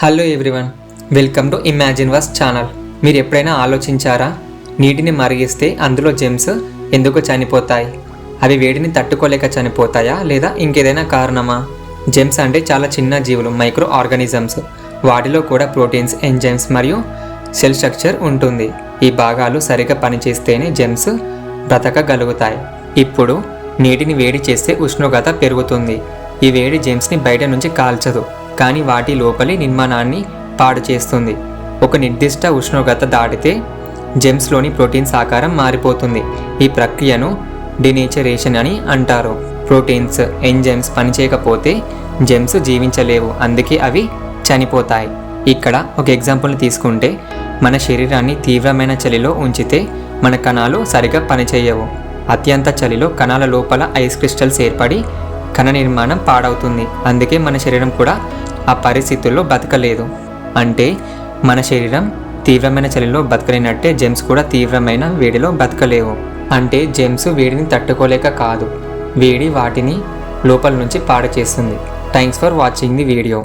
Hello everyone welcome to Imagine was channel మీరు ఎప్పుడైనా ఆలోచించారా? నీటిని మరిగిస్తే అందులో జెమ్స్ ఎందుకు చనిపోతాయి? అవి వేడిని తట్టుకోలేక చనిపోతాయా? లేదా ఇంకేదైనా కారణమా? జెమ్స్ అంటే చాలా చిన్న జీవులు మైక్రో ఆర్గానిజమ్స్ వాటిలో కూడా ప్రోటీన్స్ ఎంజైమ్స్ మరియు సెల్ స్ట్రక్చర్ ఉంటుంది. ఈ భాగాలు సరిగా పనిచేస్తేనే జెమ్స్ బ్రతకగలుగుతాయి. ఇప్పుడు నీటిని వేడి చేస్తే ఉష్ణోగ్రత పెరుగుతుంది. ఈ వేడి జెమ్స్ని బయట నుంచి కాల్చదు. కానీ వాటి లోపలి నిర్మాణాన్ని పాడు చేస్తుంది. ఒక నిర్దిష్ట ఉష్ణోగ్రత దాటితే జెమ్స్లోని ప్రోటీన్స్ ఆకారం మారిపోతుంది. ఈ ప్రక్రియను డినేచరేషన్ అని అంటారు. ప్రోటీన్స్ ఎంజైమ్స్ పనిచేయకపోతే జెమ్స్ జీవించలేవు. అందుకే అవి చనిపోతాయి. ఇక్కడ ఒక ఎగ్జాంపుల్ని తీసుకుంటే మన శరీరాన్ని తీవ్రమైన చలిలో ఉంచితే మన కణాలు సరిగా పనిచేయవు. అత్యంత చలిలో కణాల లోపల ఐస్ క్రిస్టల్స్ ఏర్పడి కణ నిర్మాణం పాడవుతుంది. అందుకే మన శరీరం కూడా ఆ పరిస్థితుల్లో బతకలేదు. అంటే మన శరీరం తీవ్రమైన చలిలో బతకలేనట్టే జెమ్స్ కూడా తీవ్రమైన వేడిలో బతకలేవు. అంటే జెమ్స్ వేడిని తట్టుకోలేక కాదు. వేడి వాటిని లోపల నుంచి పాడు చేస్తుంది. Thanks for watching the video.